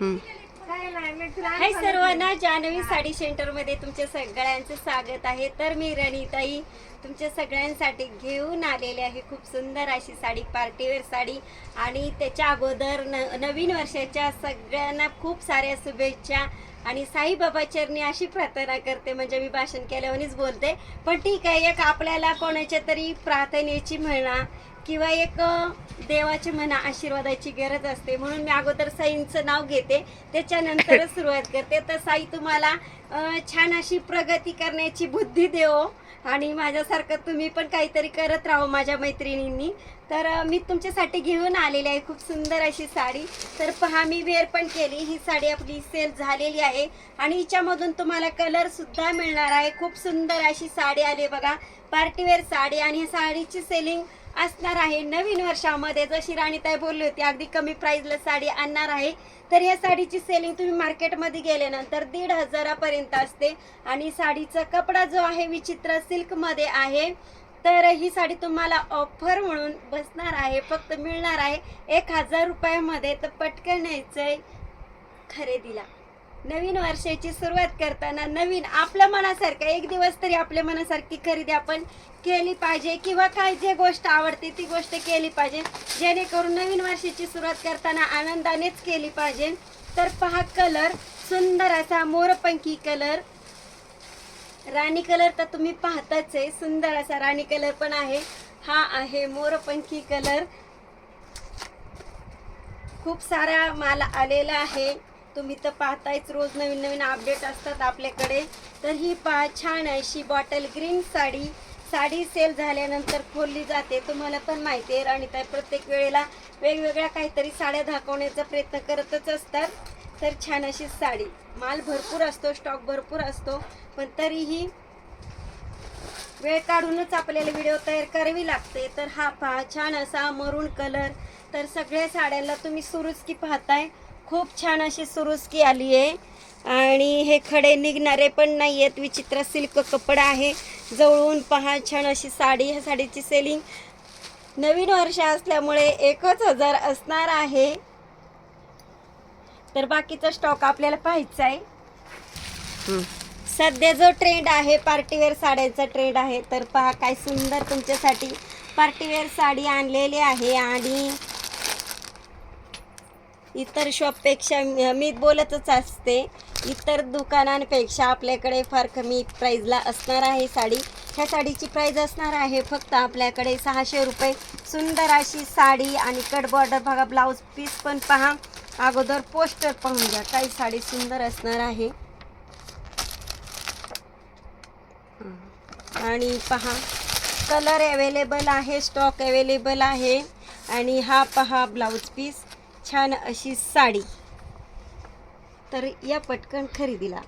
हाय सर्वांना जान्हवी साडी सेंटरमध्ये तुमच्या सगळ्यांचं स्वागत आहे. तर मी रणिताई तुमच्या सगळ्यांसाठी घेऊन आलेले आहे खूप सुंदर अशी साडी पार्टीवेअर साडी. आणि त्याच्या अगोदर न नवीन वर्षाच्या सगळ्यांना खूप साऱ्या शुभेच्छा. आणि साईबाबा चरणी अशी प्रार्थना करते म्हणजे मी भाषण केल्यावरच बोलते. पण ठीक आहे एक आपल्याला कोणाच्या तरी प्रार्थनेची म्हणा किंवा एक देवाची म्हणा आशीर्वादाची गरज असते. म्हणून मी अगोदर साईंचं नाव घेते. त्याच्यानंतरच सुरुवात करते. तर साई तुम्हाला छान अशी प्रगती करण्याची बुद्धी देवो आणि माझ्यासारखं तुम्ही पण काहीतरी करत राहो माझ्या मैत्रिणींनी. तर मी तुमच्यासाठी घेऊन आलेली आहे खूप सुंदर अशी साडी. तर पहा मी वेअर पण केली. ही साडी आपली सेल झालेली आहे. आणि हिच्यामधून तुम्हाला कलर सुद्धा मिळणार आहे. खूप सुंदर अशी साडी आली बघा. पार्टीवेअर साडी. आणि ह्या साडीची सेलिंग असणार आहे. नवीन वर्षामध्ये जशी राणीताई बोलली होती अगदी कमी प्राइसला साडी आणणार आहे. तर या साडीची सेलिंग तुम्ही मार्केटमध्ये गेल्यानंतर दीड हजारापर्यंत असते. आणि साडीचा कपडा जो आहे विचित्र सिल्कमध्ये आहे. तर ही साडी तुम्हाला ऑफर म्हणून बसणार आहे फक्त मिळणार आहे. एक हजार रुपयामध्ये तर पटकन न्यायचंय खरेदीला. नवीन वर्षाची सुरुवात करताना नवीन आपल्या मनासारखं एक दिवस तरी आपल्या मनासारखी खरेदी आपण केली पाहिजे किंवा काय जे गोष्ट आवडते ती गोष्ट केली पाहिजे. जेणेकरून नवीन वर्षाची सुरुवात करताना आनंदानेच केली पाहिजे. तर पहा कलर सुंदर असा मोरपंखी कलर. राणी कलर तर तुम्ही पाहताच आहे सुंदर असा राणी कलर पण आहे. हा आहे मोरपंखी कलर. खूप सारा माल आलेला आहे. तुम्ही तर पाहतायच रोज नवीन नवीन अपडेट असतात आपल्याकडे. तर ही पहा छान अशी bottle green sari. Sari sale झाल्यानंतर खोलली जाते. तुम्हाला पण माहिती आहे आणि प्रत्येक वेळेला वेगवेगळ्या काहीतरी साड्या दाखवण्याचा प्रयत्न करतच असतात. तर छान अशी साडी. माल भरपूर असतो स्टॉक भरपूर असतो. पण तरीही वेळ काढूनच आपल्याला व्हिडिओ तयार करावी लागते. तर हा पहा छान असा मरून कलर तर सगळ्या साड्यांना तुम्ही सुरुचकी पाहताय. खूप छान अशी सुरुचकी आली आहे. आणि हे खडे निघणारे पण नाही आहेत. विचित्र सिल्क कपडा आहे. जवळून पहा छान अशी साडी ह्या साडीची सेलिंग नवीन वर्ष असल्यामुळे एकच हजार असणार आहे. तर बाकीचा स्टॉक आपल्याला पाहायचा आहे. सध्या जो ट्रेंड आहे पार्टीवेअर साड्यांचा ट्रेंड आहे. तर पहा काय सुंदर तुमच्यासाठी पार्टीवेअर साडी आणलेली आहे. आणि इतर शॉपपेक्षा मी बोलतच असते. इतर दुकानांपेक्षा आपल्याकडे फार कमी प्राईजला असणार आहे साडी. ह्या साडीची प्राईज असणार आहे फक्त आपल्याकडे सहाशे रुपये. सुंदर अशी साडी आणि कट बॉर्डर बघा ब्लाऊज पीस पण पहा. अगोदर पोस्टर पाहून घ्या काही साडी सुंदर असणार आहे. आणि पहा कलर अवेलेबल आहे स्टॉक अवेलेबल आहे. आणि हा पहा ब्लाऊज पीस छान अशी साडी. तर या पटकन खरेदीला.